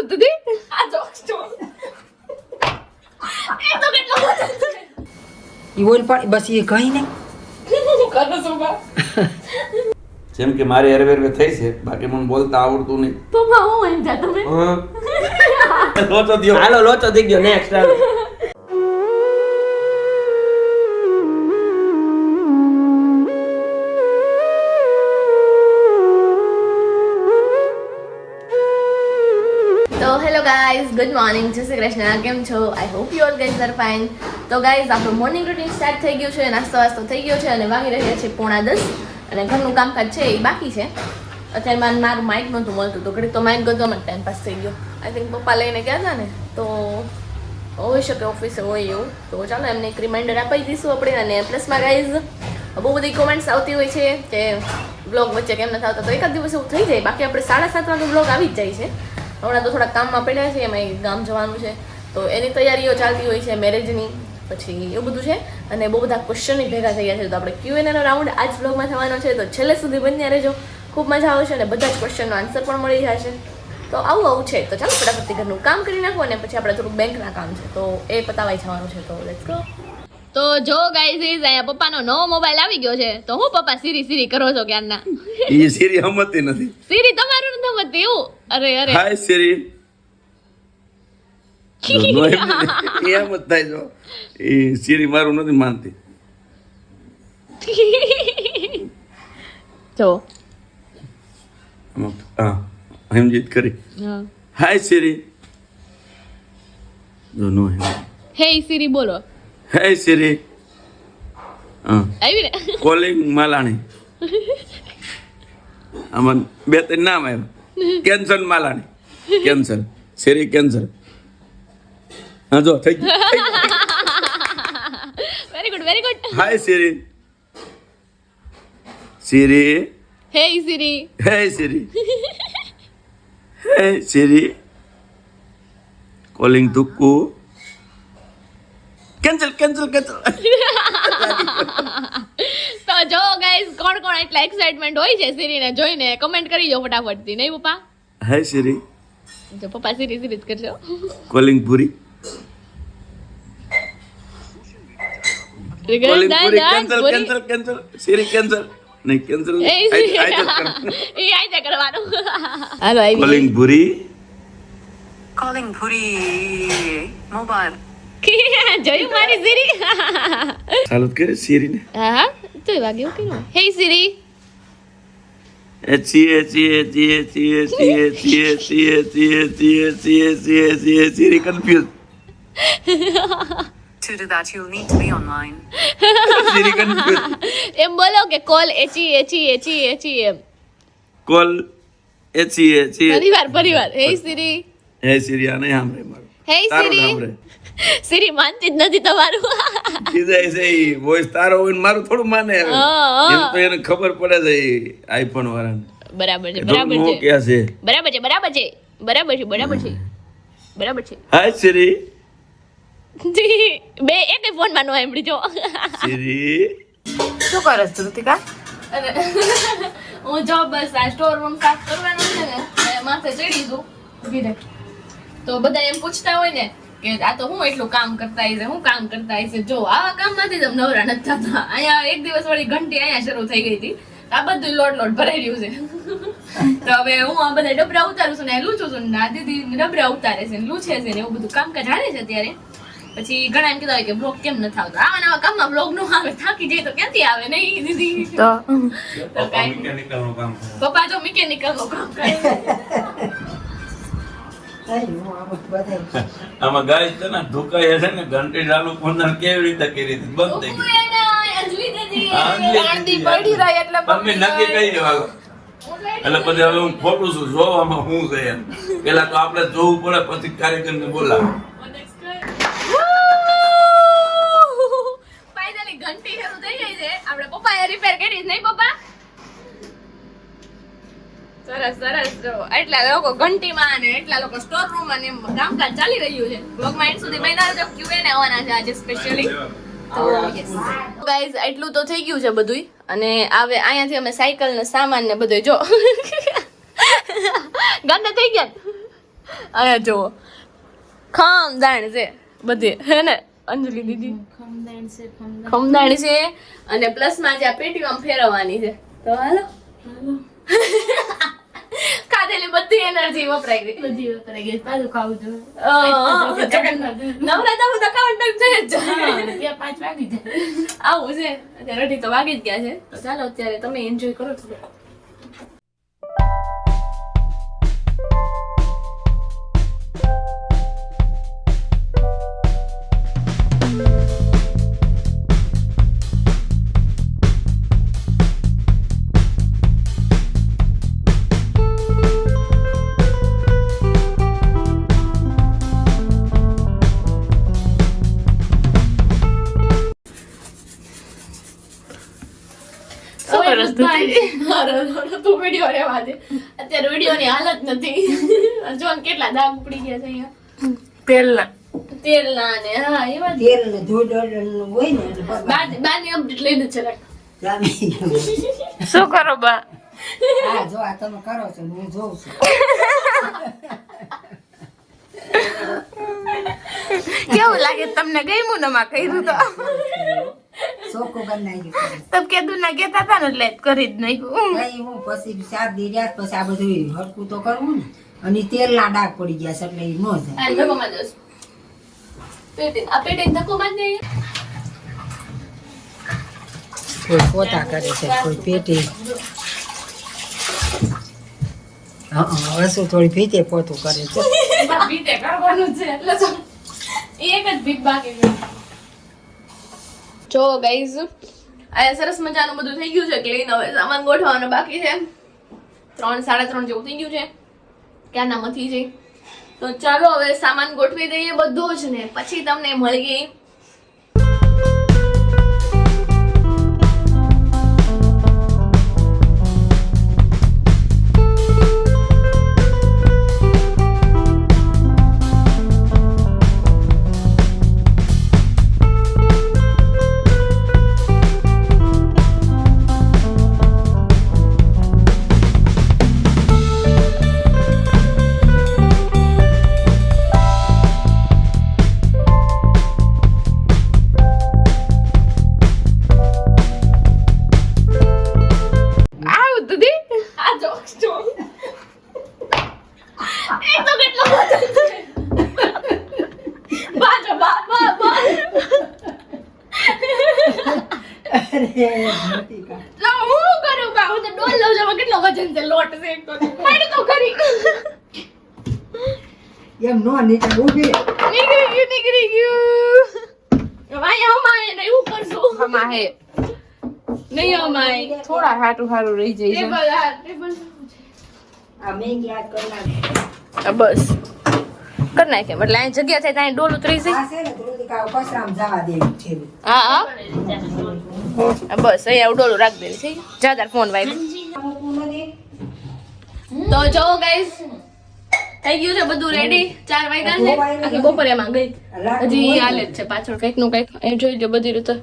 કેવું દીદી આ જોક્સ જો એ તો કેટલો ઈ ઓઇલ પાણી બસ એ કઈ નહીં કરો જેમ કે મારી હરવે હરવે થઈ છે બાકી મને બોલતા આવડતું નહીં. તો હું એમ જા તમે? લોચો દ્યો. હાલો લોચો થઈ ગયો નેક્સ્ટ હાલો. ગાઈઝ ગુડ મોર્નિંગ જય શ્રી કૃષ્ણ. કેમ છો? I hope you all guys are fine તો ગાઈઝ આપણું મોર્નિંગ રૂટીન સ્ટાર્ટ થઈ ગયું છે, નાસ્તો વાસ્તો થઈ ગયો છે અને વાગી રહ્યા છે પોણા દસ. અને ઘરનું કામકાજ છે એ બાકી છે. અત્યારે મારે મારું માઇક નહોતું મળતું, તો ઘડી તો માઇક મને ટાઈમ પાસ થઈ ગયો. આઈ થિંક પપ્પા લઈને ગયા હતા ને, તો હોઈ શકે ઓફિસે હોય એવું. તો ચાલો એમને એક રિમાઇન્ડર આપી દઈશું આપણે. અને પ્લસમાં ગાઈઝ બહુ બધી કોમેન્ટ્સ આવતી હોય છે કે બ્લોગ વચ્ચે કેમ નથી આવતા, તો એકાદ દિવસ એવું થઈ જાય. બાકી આપણે સાડા સાત વાગે બ્લોગ આવી જ જાય છે. હમણાં તો થોડા કામમાં પડ્યા છે, એમાં ગામ જવાનું છે. તો એની તૈયારીઓ ચાલતી હોય છે મેરેજની પછી એવું બધું છે. અને બહુ બધા ક્વેશ્ચન ભેગા થઈ ગયા છે, તો આપણે ક્યુએનએનો રાઉન્ડ આજ બ્લોગમાં થવાનો છે. તો છેલ્લે સુધી બન્યા રહેજો. ખૂબ મજા આવશે અને બધા જ ક્વેશ્ચનનો આન્સર પણ મળી જશે. તો આવું આવું છે. તો ચાલો ફટાફટથી ઘરનું કામ કરી નાખો અને પછી આપણે થોડું બેંકના કામ છે. તો એ પતાવાઈ જવાનું છે. તો લેટ્સ ગો તો જો ગાઈઝ અહીંયા પપ્પાનો નવો મોબાઈલ આવી ગયો છે તો હું પપ્પા સીરી સીરી કરો છો ક્યારના? એ સીરી હમતી નથી. સીરી તમારું નથી હમતી એવું? અરે અરે. હાય સીરી એમ જ થાય જો. એ સીરી મારું નથી માનતી. જો. હા હિમજીત કરી. હાય સિરી નો હિમ હે સીરી બોલો. હાય સિરી હા. આવી ને. કોલિંગ માલાણી. આમાં બે ત્રણ નામ આવ્યું cancer Malani. Cancer. Siri cancer. હા જો થઈ ગયું. Very good very good hi Siri Siri hey Siri hey Siri hey Siri calling તુક્કુ cancel cancel cancel. તો જો ગાઈસ કોણ કોણ એટલા એક્સાઇટમેન્ટ હોય છે સિરીને જોઈને કમેન્ટ કરી દો ફટાફટથી. નહીં પપ્પા? હે સિરી. જો પપ્પા સિરી સીરી કરજો. Calling Puri calling Puri cancel cancel cancel. Siri cancel. નહીં કેન્સલ એ એ આઈ કરવાનું. હાલો આવી calling Bhuri. Calling Bhuri. Mobile. જોયું મારી સિરી સાલુત કરે સિરીને હા તો વાગે એવું કર્યું હે સિરી Siri confused. To do that, you'll need to be online. Siri confused. એમ બોલો કે કોલ એચી એચી એચી એચી એમ કોલ એચી એચી પરિવાર પરિવાર હે સિરી હે સિરી આને હામરે મારો હે સિરી સીરી માનતી જ નથી તમારું. કીધા છે એ વોઇસ તારો હોય ને મારું થોડું માને. એમ તો એને ખબર પડે છે આઈફોન વાળાને. બરાબર છે બરાબર છે. ક્યાં છે? બરાબર છે બરાબર છે બરાબર છે બરાબર છે બરાબર છે. હાય સિરી બે એક ફોનમાં નો જો સિરી શું કરે છે ઋતિકા હું જો બસ આ સ્ટોર રૂમ સાફ કરવાનો છે ને માથે ચડી દઉં. તો બધા એમ પૂછતા હોય ને કે આ તો હું એટલું કામ કરતા હશે હું કામ કરતા હશે જો આવા કામમાંથી જ નવરા નથી થતા. અહીંયા એક દિવસ વળી ઘંટી અહીંયા શરૂ થઈ ગઈ હતી. આ બધું લોટ લોટ ભરાઈ રહ્યું છે. તો હવે હું આ બધા ડબરા ઉતારું છું ને લૂછું છું ને આ દીદી ડબરા ઉતારે છે લૂછે છે ને એવું બધું કામકાજ હાલે છે અત્યારે. પછી ઘણા એમ કીધા હોય કે બ્લોગ કેમ નથી આવતો? આવા નવા કામમાં બ્લોગ નો આવે થાકી જાય તો ક્યાંથી આવે નહીં દીદી? તો તો પપ્પા જો મિકેનિકલનું કામ કરે. આમાં ગાય છે ને ધુકાય છે ને ઘંટી ચાલુ પંદર કેવી રીતે કરી હતી? બંધ થઈ ગઈ. અંજલિ એટલે નક્કી કરી દેવા એટલે પછી હવે હું ખોટું છું જોવામાં હું છે એમ. પેલા તો આપણે જોવું પડે પછી કાર્યક્રમને બોલાવે. ઘંટી શરૂ થઈ ગઈ છે. આપણે પપ્પાએ રિપેર કરી નહીં પપ્પા? સરસ સરસ. જો એટલા લોકો ઘંટીમાં અને એટલા લોકો સ્ટોર રૂમમાં ને કામકાજ ચાલી રહ્યું છે. બ્લોગમાં એન્ડ સુધી બન્યા રહેજો. ક્યુએન આવવાના છે આજે સ્પેશિયલી તો યસ ગાઈઝ એટલું તો થઈ ગયું છે બધુંય. અને હવે અહીંયાથી અમે સાયકલ ને સામાન ને બધું જો. ગંદા થઈ ગયા. અહીંયા જુઓ ખમદાણ છે બધે હે ને? અંજલિ દીદી. ખમદાણ છે અને પ્લસમાં જે આ પેટીમાં ફેરવવાની છે. તો હાલો. બધી એનર્જી વપરાઈ ગઈ બધી વપરાઈ ગઈ પાછું ખાવું જોઈએ. અ, હું તો ખાવાનું થઈ જ પાંચ વાગી જાય. આવું છે. અઢી તો વાગી જ ગયા છે. તો ચાલો અત્યારે તમે એન્જોય કરો થોડુંક શું તું? મારો મારો તું વીડિયો રેવા દે અત્યારે વિડીયોની હાલત નથી જો કેટલા દાગ ઉપડી ગયા છે અહીંયા તેલના તેલના ને હા એવા. તેલ ને ધૂળ હોય ને એટલે બરાબર બાર અપડેટ લઈને છે શું કરો બા હા જો આ તમે કરો છો હું જોઉં છું કેવું લાગે તમને ને માં કર્યું તો ચોખ્ખું બનાવી તબ કીધું ના કેતા હતા ને એટલે કરી જ નાખ્યું. કઈ હું પછી સાત દી રહ્યા પછી આ બધું હરકું તો કરવું ને. અને તેલના ડાક પડી ગયા છે એટલે એ ન જાય. ધક્કોમાં જઈશ. પેટી આ પેટી ધક્કોમાં જ નહીં. કોઈ પોતા કરે છે કોઈ પેટી. હા હા થોડી ભીતે પોતું કરે છે. ભીતે કરવાનું છે એટલે એક જ ભીત બાકી છે જો ગાઈઝ અહીંયા સરસ મજાનું બધું થઈ ગયું છે. ક્લીન હવે સામાન ગોઠવવાનો બાકી છે. ત્રણ, સાડા ત્રણ જેવું થઈ ગયું છે. ક્યાંના મથી છે? તો ચાલો હવે સામાન ગોઠવી દઈએ બધો જ ને. પછી તમને મળીએ કેટલો વજન છે? લોટ છે એક તો પાડ તો ખરી. એમ નો નીચે ઊભી નીકળી ગયું નીકળી ગયું. ભાઈ અમાય ને એવું કરશું. હમા હે નહીં અમાય થોડા હાટું હારું રહી જાય છે. ટેબલ હા ટેબલ આ બસ. કર નાખે. એટલે અહીં જગ્યા થાય ત્યાં ડોલ ઉતરી જાય છે હા હા. બસ. અહીંયા ડોલું રાખી દેવી છે જાદાર ફોન વાઈ તો જો ગાઈસ થઈ ગયું છે બધું રેડી ચાર વાગ્યા છે? આખી બપોરે એમાં ગઈ હજી હાલે જ છે પાછળ કંઈકનું કંઈક. એ જોઈ લો બધી રીતે.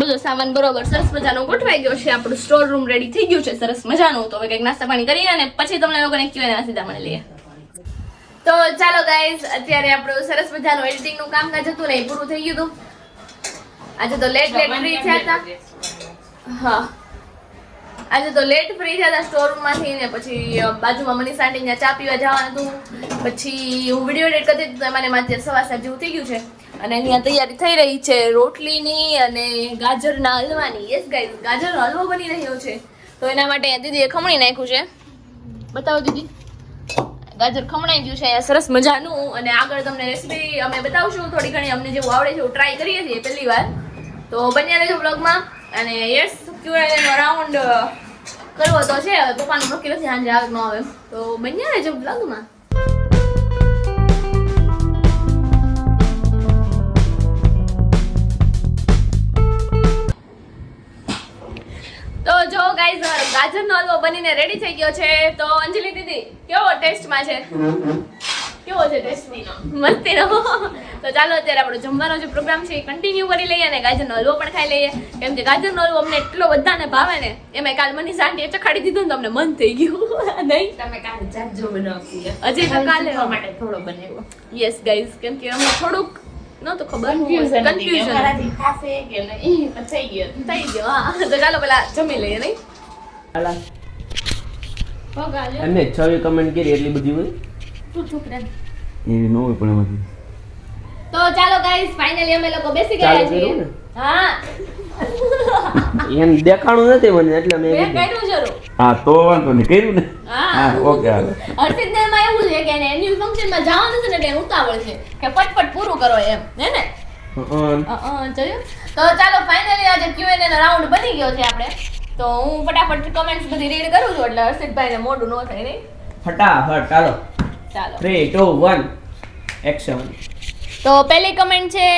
બધો સામાન બરોબર સરસ મજાનો ગોઠવાઈ ગયો છે. આપણું સ્ટોર રૂમ રેડી થઈ ગયું છે. સરસ મજાનું. તો હવે કંઈક નાસ્તા પાણી કરીએ અને પછી તમને લોકોને ક્યુએન સીધા મને લઈએ. તો ચાલો ગાઈઝ અત્યારે આપણું સરસ મજાનું એડિટિંગનું કામકાજ હતું ને એ પૂરું થઈ ગયું હતું. આજે તો લેટ લેટ ફ્રી થયા હતા. હા. આજે તો લેટ ફ્રી થયા સ્ટોરમાંથી ને પછી બાજુમાં મનીષ આંટી ત્યાં ચા પીવા જવાનું હતું. પછી હું વીડિયો એડિટ કરતી હતી તો મને અત્યારે સવા સાત જેવું ગયું છે. અને અહીંયા તૈયારી થઈ રહી છે રોટલીની અને ગાજરના હલવાની. યસ ગાઈઝ ગાજરનો હલવો બની રહ્યો છે. તો એના માટે દીદીએ ખમણી નાખ્યું છે. બતાવો દીદી. ગાજર ખમણાઈ ગયું છે, અહીંયા સરસ મજાનું. અને આગળ તમને રેસીપી અમે બતાવશું. થોડી ઘણી અમને જેવું આવડે છે એવું ટ્રાય કરીએ છીએ પહેલી વાર. તો બન્યા રહેજો બ્લોગમાં અને યસ ક્યુએનો રાઉન્ડ કરવો તો છે, હવે પપ્પાનું નક્કી નથી, સાંજે આવે ન આવે તો બન્યા રહેજો બ્લોગમાં તો જો ગાઈઝ ગાજરનો હલવો બનીને રેડી થઈ ગયો છે. તો અંજલિ દીદી, કેવો ટેસ્ટમાં છે? કેવો છે ટેસ્ટીનો મસ્તીનો તો ચાલો અત્યારે આપણો જમવાનો જે પ્રોગ્રામ છે એ કન્ટિન્યુ કરી લઈએ અને ગાજરનો હલવો પણ ખાઈ લઈએ. કેમ કે ગાજરનો હલવો અમને એટલો બધાને ભાવે ને એમાં કાલ મની સાંટીએ ચખાડી દીધું ને તો અમને મન થઈ ગયું. નહીં? તમે કાલે જાજો બનાવતી હજી તો કાલે માટે થોડો બનાવ્યો. યસ ગાઈઝ કેમ કે અમને થોડુંક નહોતું ખબર. કન્ફ્યુઝન કન્ફ્યુઝન અમારાથી કે નહીં થઈ ગયો. થઈ ગયો હા. તો ચાલો પેલા જમી લઈએ નહીં? એમને છવી કમેન્ટ કરી એટલી બધી હોય? તું ચૂપ એવી ન હોય પણ એમાંથી. તો ચાલો ગાઈઝ ફાઇનલી અમે લોકો બેસી ગયા છીએ. હા. એમ દેખાણું નથી મને એટલે મેં મેં કર્યું જરૂર. હા તો વાંધો નહીં. કર્યું ને? હા. હા ઓકે હાલો. હર્ષિત ને એમાં એવું છે કે એને એન્યુઅલ ફંક્શનમાં જવાનું છે ને એટલે ઉતાવળ છે કે ફટફટ પૂરું કરો એમ હે ને? તો ચાલો ફાઇનલી આજે Q&A નો રાઉન્ડ બની ગયો છે આપણે. તો હું ફટાફટ કમેન્ટ્સ બધી રીડ કરું છું એટલે હર્ષિતભાઈ ને મોઢું ન થાય નહીં? ફટાફટ ચાલો ચાલો થ્રી ટુ વન એક્શન તો પહેલી કમેન્ટ છે.